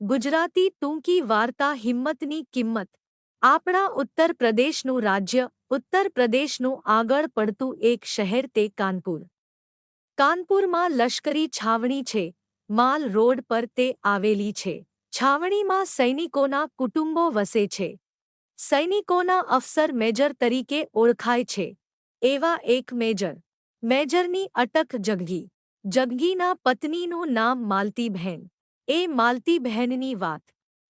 ગુજરાતી ટૂંકી વાર્તા હિંમતની કિંમત. આપણા ઉત્તર પ્રદેશનું રાજ્ય, ઉત્તર પ્રદેશનું આગળ પડતું એક શહેર તે કાનપુર. કાનપુરમાં લશ્કરી છાવણી છે, માલ રોડ પર તે આવેલી છે. છાવણીમાં સૈનિકોના કુટુંબો વસે છે. સૈનિકોના અફસર મેજર તરીકે ઓળખાય છે. એવા એક મેજર. મેજરની અટક જગગી જગગીના પત્નીનું નામ માલતીબહેન. એ માલતીબહેનની વાત.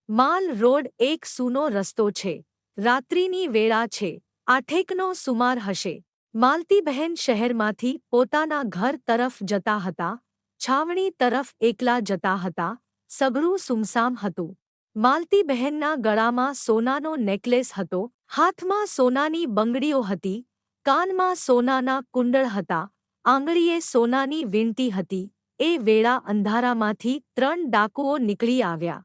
માલ રોડ એક સૂનો રસ્તો છે. રાત્રિની વેળા છે. આઠેકનો સુમાર હશે. માલતીબહેન શહેરમાંથી પોતાના ઘર તરફ જતા હતા. છાવણી તરફ એકલા જતા હતા. સબરું સુમસામ હતું. માલતીબહેનના ગળામાં સોનાનો નેકલેસ હતો. હાથમાં સોનાની બંગડીઓ હતી. કાનમાં સોનાના કુંડળ હતા. આંગળીએ સોનાની વીંટી હતી. એ વેળા અંધારામાંથી ત્રણ ડાકુઓ નીકળી આવ્યા.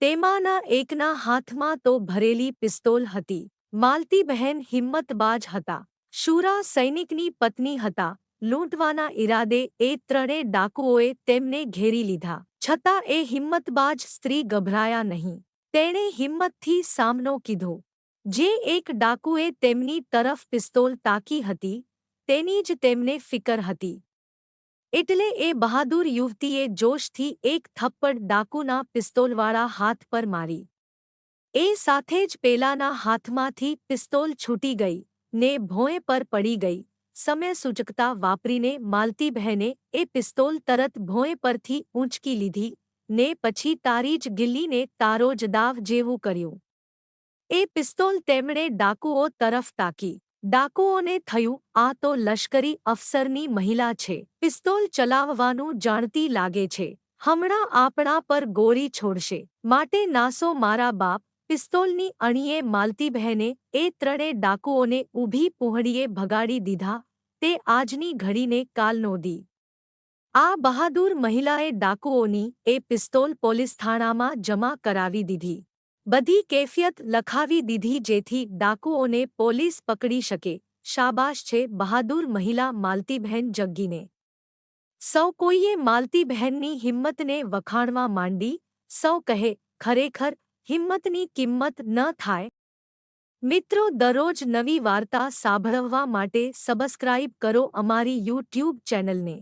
તેમાંના એકના હાથમાં તો ભરેલી પિસ્તોલ હતી. માલતીબહેન હિંમતબાજ હતા. શૂરા સૈનિકની પત્ની હતા. લૂંટવાના ઈરાદે એ ત્રણે ડાકુઓએ તેમને ઘેરી લીધા. છતાં એ હિંમતબાજ સ્ત્રી ગભરાયા નહીં. તેણે હિંમતથી સામનો કીધો. જે એક ડાકુએ તેમની તરફ પિસ્તોલ તાકી હતી, તેની જ તેમને ફિકર હતી. એટલે એ બહાદુર યુવતીએ જોશથી એક થપ્પડ ડાકુના પિસ્તોલવાળા હાથ પર મારી. એ સાથે જ પેલાના હાથમાંથી પિસ્તોલ છૂટી ગઈ ને ભોંય પર પડી ગઈ. સમય સૂચકતા વાપરીને માલતીબહેને એ પિસ્તોલ તરત ભોંય પરથી ઊંચકી લીધી ને પછી તારી જ ગિલ્લીને તારો જ દાવ જેવું કર્યું. એ પિસ્તોલ તેમણે ડાકુઓ તરફ તાકી. ડાકુઓને થયું, આ તો લશ્કરી અફસરની મહિલા છે. પિસ્તોલ ચલાવવાનું જાણતી લાગે છે. હમણાં આપણા પર ગોરી છોડશે. માટે નાસો મારા બાપ, પિસ્તોલની અણીએ માલતી બહેને એ ત્રણે ડાકુઓને ઊભી પૂંહડીએ ભગાડી દીધા. તે આજની ઘડીને કાલનો દી આ બહાદુર મહિલાએ ડાકુઓની એ પિસ્તોલ પોલીસ થાણામાં જમા કરાવી દીધી. બધી કેફિયત લખાવી દીધી જેથી ડાકુઓને પોલીસ પકડી શકે. શાબાશ છે બહાદુર મહિલા માલતીબહેન જગ્ગીને. સૌ કોઈએ માલતીબહેનની હિંમતને વખાણવા માંડી. સૌ કહે, ખરેખર, હિંમતની કિંમત ન થાય? મિત્રો, દરરોજ નવી વાર્તા સાંભળવા માટે સબસ્ક્રાઇબ કરો અમારી યુટ્યુબ ચેનલને